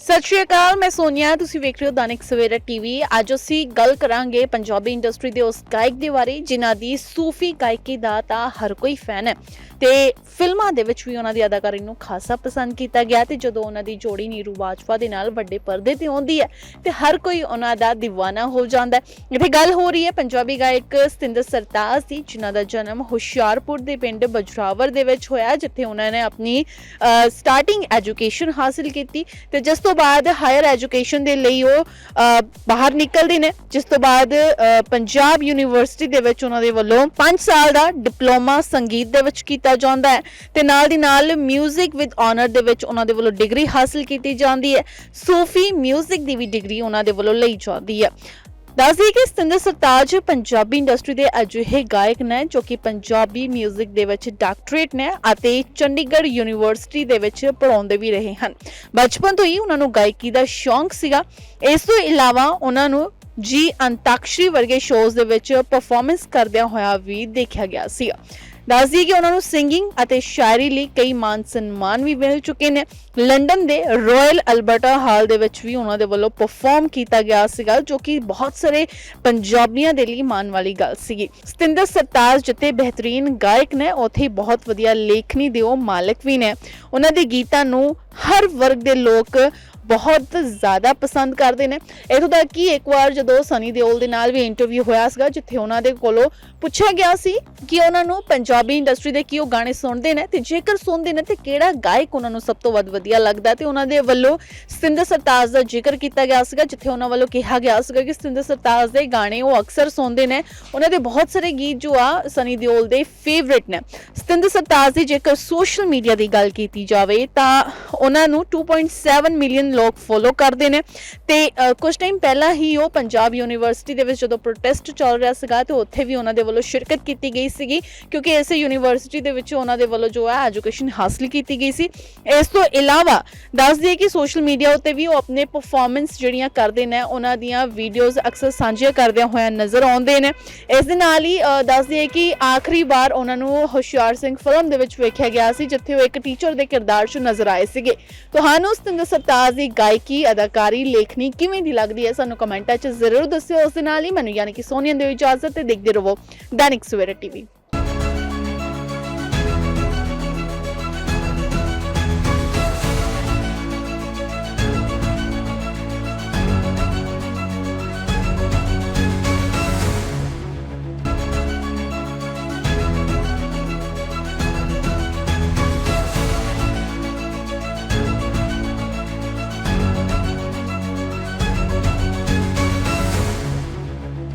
ਸਤਿ ਸ਼੍ਰੀ ਅਕਾਲ, ਮੈਂ ਸੋਨੀਆ, ਤੁਸੀਂ ਵੇਖ ਰਹੇ ਹੋ ਦੈਨਿਕ ਸਵੇਰਾ ਟੀਵੀ। ਅੱਜ ਅਸੀਂ ਗੱਲ ਕਰਾਂਗੇ ਪੰਜਾਬੀ ਇੰਡਸਟਰੀ ਦੇ ਉਸ ਗਾਇਕ ਦੇ ਬਾਰੇ, ਜਿਨ੍ਹਾਂ ਦੀ ਸੂਫੀ ਗਾਇਕੀ ਦਾ ਤਾਂ ਹਰ ਕੋਈ ਫੈਨ ਹੈ। ਤੇ ਫਿਲਮਾਂ ਦੇ ਵਿੱਚ ਵੀ ਉਹਨਾਂ ਦੀ ਅਦਾਕਾਰੀ ਨੂੰ ਖਾਸਾ ਪਸੰਦ ਕੀਤਾ ਗਿਆ ਤੇ ਜਦੋਂ ਉਹਨਾਂ ਦੀ ਜੋੜੀ ਨੀਰੂ ਬਾਜਵਾ ਦੇ ਨਾਲ ਵੱਡੇ ਪਰਦੇ ਤੇ ਆਉਂਦੀ ਹੈ, ਤੇ ਹਰ ਕੋਈ ਉਹਨਾਂ ਦਾ دیਵਾਨਾ ਹੋ ਜਾਂਦਾ ਹੈ। ਇੱਥੇ ਗੱਲ ਹੋ ਰਹੀ ਹੈ ਪੰਜਾਬੀ ਗਾਇਕ ਸਤਿੰਦਰ ਸਰਤਾਜ ਦੀ, ਜਿਨ੍ਹਾਂ ਦਾ ਜਨਮ ਹੁਸ਼ਿਆਰਪੁਰ ਦੇ ਪਿੰਡ ਬਜਰਾਵਰ ਦੇ ਵਿੱਚ ਹੋਇਆ, ਜਿੱਥੇ ਉਹਨਾਂ ਨੇ ਆਪਣੀ ਸਟਾਰਟਿੰਗ ਐਜੂਕੇਸ਼ਨ ਹਾਸਲ ਕੀਤੀ। ਤੇ ਜਿਸ ਤੋਂ ਬਾਅਦ ਹਾਇਰ ਐਜੂਕੇਸ਼ਨ ਦੇ ਲਈ ਉਹ ਅ, ਬਾਹਰ ਨਿਕਲਦੇ ਨੇ ਜਿਸ ਤੋਂ ਬਾਅਦ ਅ, ਪੰਜਾਬ ਯੂਨੀਵਰਸਿਟੀ ਦੇ ਵਿੱਚ ਉਹਨਾਂ ਦੇ ਵੱਲੋਂ 5 ਸਾਲ ਦਾ ਡਿਪਲੋਮਾ ਸੰਗੀਤ ਦੇ ਵਿੱਚ ਕੀਤਾ ਜਾਂਦਾ ਹੈ ਤੇ ਨਾਲ ਦੀ ਨਾਲ 뮤직 ਵਿਦ ਆਨਰ ਦੇ ਵਿੱਚ ਉਹਨਾਂ ਦੇ ਵੱਲੋਂ ਡਿਗਰੀ ਹਾਸਲ ਕੀਤੀ ਜਾਂਦੀ ਹੈ ਸੂਫੀ 뮤직 ਦੀ ਵੀ ਡਿਗਰੀ ਉਹਨਾਂ ਦੇ ਵੱਲੋਂ ਲਈ ਜਾਂਦੀ ਹੈ ਦੱਸਦੀ ਕਿ ਸਤਿੰਦਰ ਸਰਤਾਜ ਪੰਜਾਬੀ ਇੰਡਸਟਰੀ ਦੇ ਅਜਿਹੇ ਗਾਇਕ ਨੇ ਜੋ ਕਿ ਪੰਜਾਬੀ 뮤직 ਦੇ ਵਿੱਚ ਡਾਕਟਰੇਟ ਨੇ ਅਤੇ ਚੰਡੀਗੜ੍ਹ ਯੂਨੀਵਰਸਿਟੀ ਦੇ ਵਿੱਚ ਪੜ੍ਹਾਉਂਦੇ ਵੀ ਰਹੇ ਹਨ। ਬਚਪਨ ਤੋਂ ਹੀ ਉਹਨਾਂ ਨੂੰ ਗਾਇਕੀ ਦਾ ਸ਼ੌਂਕ ਸੀਗਾ। ਇਸ ਤੋਂ ਇਲਾਵਾ ਉਹਨਾਂ ਨੂੰ ਜੀ ਅੰਤਾਕਸ਼ਰੀ ਵਰਗੇ ਸ਼ੋਜ਼ ਦੇ ਵਿੱਚ ਪਰਫਾਰਮੈਂਸ ਕਰਦਿਆਂ ਹੋਇਆ ਵੀ ਦੇਖਿਆ ਗਿਆ ਸੀ ਦੱਸਦੀ ਕਿ ਉਹਨਾਂ ਨੂੰ ਸਿੰਗਿੰਗ ਅਤੇ ਸ਼ਾਇਰੀ ਲਈ ਕਈ ਮਾਨ ਸਨਮਾਨ ਵੀ ਮਿਲ ਚੁੱਕੇ ਨੇ। ਲੰਡਨ ਦੇ ਰਾਇਲ ਅਲਬਰਟਾ ਹਾਲ ਦੇ ਵਿੱਚ ਵੀ ਉਹਨਾਂ ਦੇ ਵੱਲੋਂ ਪਰਫਾਰਮ ਕੀਤਾ ਗਿਆ ਸੀਗਾ, ਜੋ ਕਿ ਬਹੁਤ ਸਾਰੇ ਪੰਜਾਬੀਆਂ ਦੇ ਲਈ ਮਾਣ ਵਾਲੀ ਗੱਲ ਸੀਗੀ। ਸਤਿੰਦਰ ਸਰਤਾਜ ਜਿੱਥੇ ਬਿਹਤਰੀਨ ਗਾਇਕ ਨੇ, ਉੱਥੇ ਬਹੁਤ ਵਧੀਆ ਲੇਖਣੀ ਦੇ ਉਹ ਮਾਲਕ ਵੀ ਨੇ। ਉਹਨਾਂ ਦੇ ਗੀਤਾਂ ਨੂੰ ਹਰ ਵਰਗ ਦੇ ਲੋਕ ਬਹੁਤ ਜ਼ਿਆਦਾ ਪਸੰਦ ਕਰਦੇ ਨੇ। ਇਥੋਂ ਤੱਕ ਕਿ ਇੱਕ ਵਾਰ ਜਦੋਂ ਸਨੀ ਦਿਓਲ ਦੇ ਨਾਲ ਵੀ ਇੰਟਰਵਿਊ ਹੋਇਆ ਸੀਗਾ, ਜਿੱਥੇ ਉਹਨਾਂ ਦੇ ਕੋਲੋਂ ਪੁੱਛਿਆ ਗਿਆ ਸੀ ਕਿ ਉਹਨਾਂ ਨੂੰ ਪੰਜਾਬੀ ਇੰਡਸਟਰੀ ਦੇ ਕੀ ਉਹ ਗਾਣੇ ਸੁਣਦੇ ਨੇ ਤੇ ਜੇਕਰ ਸੁਣਦੇ ਨੇ ਤੇ ਕਿਹੜਾ ਗਾਇਕ ਉਹਨਾਂ ਨੂੰ ਸਭ ਤੋਂ ਵੱਧ ਵਧੀਆ ਲੱਗਦਾ ਤੇ ਉਹਨਾਂ ਦੇ ਵੱਲੋਂ ਸਤਿੰਦਰ ਸਰਤਾਜ ਦਾ ਜ਼ਿਕਰ ਕੀਤਾ ਗਿਆ ਸੀਗਾ, ਜਿੱਥੇ ਉਹਨਾਂ ਵੱਲੋਂ ਕਿਹਾ ਗਿਆ ਸੀਗਾ ਕਿ ਸਤਿੰਦਰ ਸਰਤਾਜ ਦੇ ਗਾਣੇ ਉਹ ਅਕਸਰ ਸੁਣਦੇ ਨੇ। ਉਹਨਾਂ ਦੇ ਬਹੁਤ ਸਾਰੇ ਗੀਤ ਜੋ ਆ ਸਨੀ ਦਿਓਲ ਦੇ ਫੇਵਰਿਟ ਨੇ। ਸਤਿੰਦਰ ਸਰਤਾਜ ਦੀ ਜੇਕਰ ਸੋਸ਼ਲ ਮੀਡੀਆ ਦੀ ਗੱਲ ਕੀਤੀ ਜਾਵੇ ਤਾਂ ਉਹਨਾਂ ਨੂੰ 2.7 ਮਿਲੀਅਨ ਲੋਕ ਫੋਲੋ ਕਰਦੇ ਨੇ। ਤੇ ਅ, ਕੁਝ ਟਾਈਮ ਪਹਿਲਾਂ ਹੀ ਉਹ ਪੰਜਾਬ ਯੂਨੀਵਰਸਿਟੀ ਦੇ ਵਿੱਚ ਜਦੋਂ ਪ੍ਰੋਟੈਸਟ ਚੱਲ ਰਿਹਾ ਸੀਗਾ ਤੇ ਉੱਥੇ ਵੀ ਉਹਨਾਂ ਦੇ ਵੱਲੋਂ ਸ਼ਿਰਕਤ ਕੀਤੀ ਗਈ ਸੀਗੀ ਕਿਉਂਕਿ ਇਸੇ ਯੂਨੀਵਰਸਿਟੀ ਦੇ ਵਿੱਚ ਉਹਨਾਂ ਦੇ ਵੱਲੋਂ ਜੋ ਹੈ ਐਜੂਕੇਸ਼ਨ ਹਾਸਲ ਕੀਤੀ ਗਈ ਸੀ। ਇਸ ਤੋਂ ਇਲਾਵਾ ਦੱਸ ਦਈਏ ਕਿ ਸੋਸ਼ਲ ਮੀਡੀਆ ਉੱਤੇ ਵੀ ਉਹ ਆਪਣੇ ਪਰਫਾਰਮੈਂਸ ਜਿਹੜੀਆਂ ਕਰਦੇ ਨੇ ਉਹਨਾਂ ਦੀਆਂ ਵੀਡੀਓਜ਼ ਅਕਸਰ ਸਾਂਝੀਆਂ ਕਰਦਿਆਂ ਹੋਇਆ ਨਜ਼ਰ ਆਉਂਦੇ ਨੇ। ਇਸ ਦੇ ਨਾਲ ਹੀ ਅ, ਦੱਸ ਦਈਏ ਕਿ ਆਖਰੀ ਵਾਰ ਉਹਨਾਂ ਨੂੰ ਹੁਸ਼ਿਆਰ ਸਿੰਘ ਫਿਲਮ ਦੇ ਵਿੱਚ ਵੇਖਿਆ ਗਿਆ ਸੀ ਜਿੱਥੇ ਉਹ ਇੱਕ ਟੀਚਰ ਦੇ ਕਿਰਦਾਰ 'ਚ ਨਜ਼ਰ ਆਏ ਸੀਗੇ। ਤੁਹਾਨੂੰ ਸਤਿੰਦਰ ਸਰਤਾਜ ਦੀ ਗਾਇਕੀ, ਅਦਾਕਾਰੀ ਲੇਖਣੀ ਕਿਵੇਂ ਦੀ ਲੱਗਦੀ ਹੈ ਸਾਨੂੰ ਕਮੈਂਟਾਂ 'ਚ ਜ਼ਰੂਰ ਦੱਸਿਓ। ਉਸ ਦੇ ਨਾਲ ਹੀ ਮੈਨੂੰ ਯਾਨੀ ਕਿ ਸੋਨੀਆ ਦੇ ਇਜਾਜ਼ਤ ਤੇ ਦੇਖਦੇ ਰਹੋ ਦੈਨਿਕ ਸਵੇਰਾ ਟੀਵੀ।